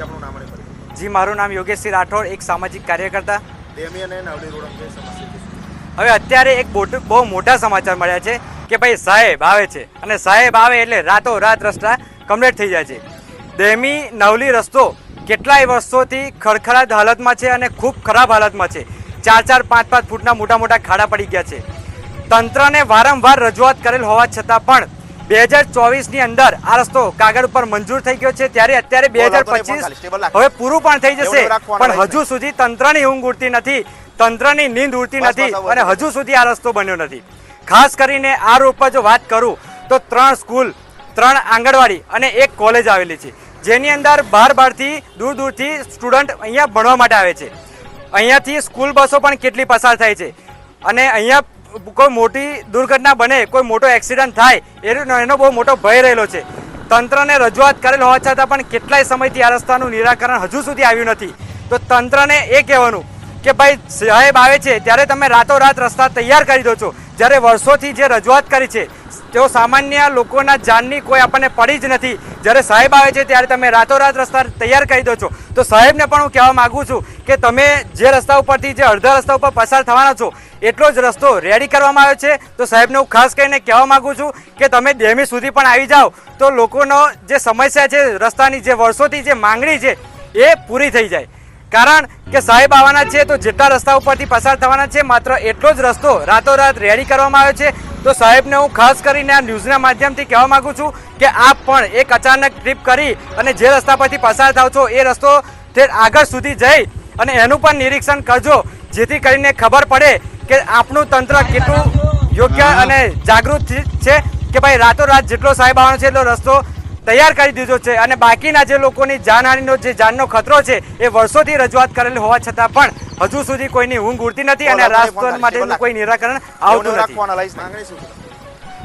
જી આપણું નામ અને જી મારું નામ યોગેશસિંહ રાઠોડ એક સામાજિક કાર્યકર્તા. ડેમી અને નવલી રોડ અંગે સમસ્યા હવે અત્યારે એક બહુ મોટા સમાચાર મળ્યા છે કે ભાઈ સાહેબ આવે છે. અને સાહેબ આવે એટલે રાતો રાત રસ્તા કમ્પ્લીટ થઈ જાય છે. દેમી નવલી રસ્તો કેટલાય વર્ષોથી ખડખડાટ હાલતમાં છે અને ખૂબ ખરાબ હાલતમાં છે. ચાર ચાર પાંચ પાંચ ફૂટના મોટા મોટા ખાડા પડી ગયા છે. તંત્રને વારંવાર રજૂઆત કરેલ હોવા છતાં પણ બે હજાર ચોવીસની અંદર આ રસ્તો કાગળ ઉપર મંજૂર થઈ ગયો છે. ત્યારે અત્યારે બે હજાર પચીસ. હવે પૂરું પણ થઈ જશે. પણ હજુ સુધી તંત્રની ઊંઘ ઉડતી નથી તંત્રની નીંદ ઉડતી નથી અને હજુ સુધી આ રસ્તો બન્યો નથી. ખાસ કરીને આ રોડ પર જો વાત કરું તો ત્રણ સ્કૂલ ત્રણ આંગણવાડી અને એક કોલેજ આવેલી છે જેની અંદર બહાર બહારથી દૂર દૂરથી સ્ટુડન્ટ અહીંયા ભણવા માટે આવે છે. અહીંયાથી સ્કૂલ બસો પણ કેટલી પસાર થાય છે. અને અહીંયા કોઈ મોટી દુર્ઘટના બને, કોઈ મોટો એક્સિડન્ટ થાય એનો એનો બહુ મોટો ભય રહેલો છે. તંત્રને રજૂઆત કરેલ હોવા છતાં પણ કેટલાય સમયથી આ રસ્તાનું નિરાકરણ હજુ સુધી આવ્યું નથી. તો તંત્રને એ કહેવાનું કે ભાઈ સાહેબ આવે છે, ત્યારે તમે રાતોરાત રસ્તા તૈયાર કરી દો છો. જ્યારે વર્ષોથી જે રજૂઆત કરી છે, તેઓ સામાન્ય લોકોના જાનની કોઈ આપણને પડી જ નથી. જ્યારે સાહેબ આવે છે, ત્યારે તમે રાતોરાત રસ્તા તૈયાર કરી દો છો. તો સાહેબને પણ હું કહેવા માગું છું કે તમે જે રસ્તા ઉપરથી, જે અડધા રસ્તા ઉપર પસાર થવાના છો, એટલો જ રસ્તો રેડી કરવામાં આવ્યો છે. તો સાહેબને હું ખાસ કરીને કહેવા માગું છું કે તમે ડેમી સુધી પણ આવી જાઓ. તો લોકોનો જે સમસ્યા છે, રસ્તાની જે વર્ષોથી જે માંગણી છે, એ પૂરી થઈ જાય. કારણ કે સાહેબ આવવાના છે તો જેટલા રસ્તા ઉપરથી પસાર થવાના છે, માત્ર એટલો જ રસ્તો રાતોરાત રેડી કરવામાં આવ્યો છે. તો સાહેબને હું ખાસ કરીને આ ન્યૂઝના માધ્યમથી કહેવા માગું છું કે આપ પણ એક અચાનક ટ્રીપ કરી અને જે રસ્તા પરથી પસાર થાવ છો, એ રસ્તો આગળ સુધી જઈ અને એનું પણ નિરીક્ષણ કરજો, જેથી કરીને ખબર પડે કે આપણું તંત્ર કેટલું યોગ્ય અને જાગૃત છે કે ભાઈ રાતોરાત જેટલો સાહેબ આવવાનો છે, એટલો રસ્તો તૈયાર કરી દીધો છે અને બાકીના જે લોકોની જાનહાનીનો જે જાનનો ખતરો છે એ વર્ષોથી રજૂઆત કરેલી હોવા છતાં પણ હજુ સુધી કોઈની ઊંઘ ઉડતી નથી અને બોલો, માટેનું કોઈ નિરાકરણ આવતું નથી?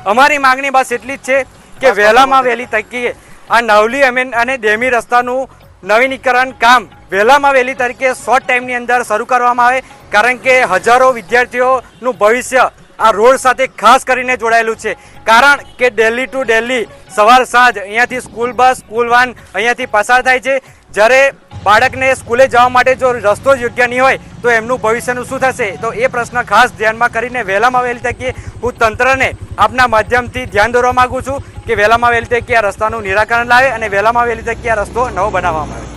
અમારી માંગણી બસ એટલી જ છે કે વહેલામાં વહેલી તરીકે આ નવલી અમે અને ડેમી રસ્તાનું નવીનીકરણ કામ વહેલામાં વહેલી તરીકે શોર્ટ ટાઈમની અંદર શરૂ કરવામાં આવે કારણ કે હજારો વિદ્યાર્થીઓનું ભવિષ્ય આ રોડ સાથે ખાસ કરીને જોડાયેલું છે. કારણ કે દિલ્હી ટુ દિલ્હી સવાર સાંજ અહીંયાથી સ્કૂલ બસ સ્કૂલ વાન અહીંયાથી પસાર થાય છે. જ્યારે બાળકને સ્કૂલે જવા માટે જો રસ્તો યોગ્ય નહીં હોય, તો એમનું ભવિષ્યનું શું થશે? તો એ પ્રશ્ન ખાસ ધ્યાનમાં કરીને વહેલામાં વહેલી તકે હું તંત્રને આપના માધ્યમથી ધ્યાન દોરવા માગું છું કે વહેલામાં વહેલી તકે આ રસ્તાનું નિરાકરણ લાવે અને વહેલામાં વહેલી તકે આ રસ્તો નવો બનાવવામાં આવે.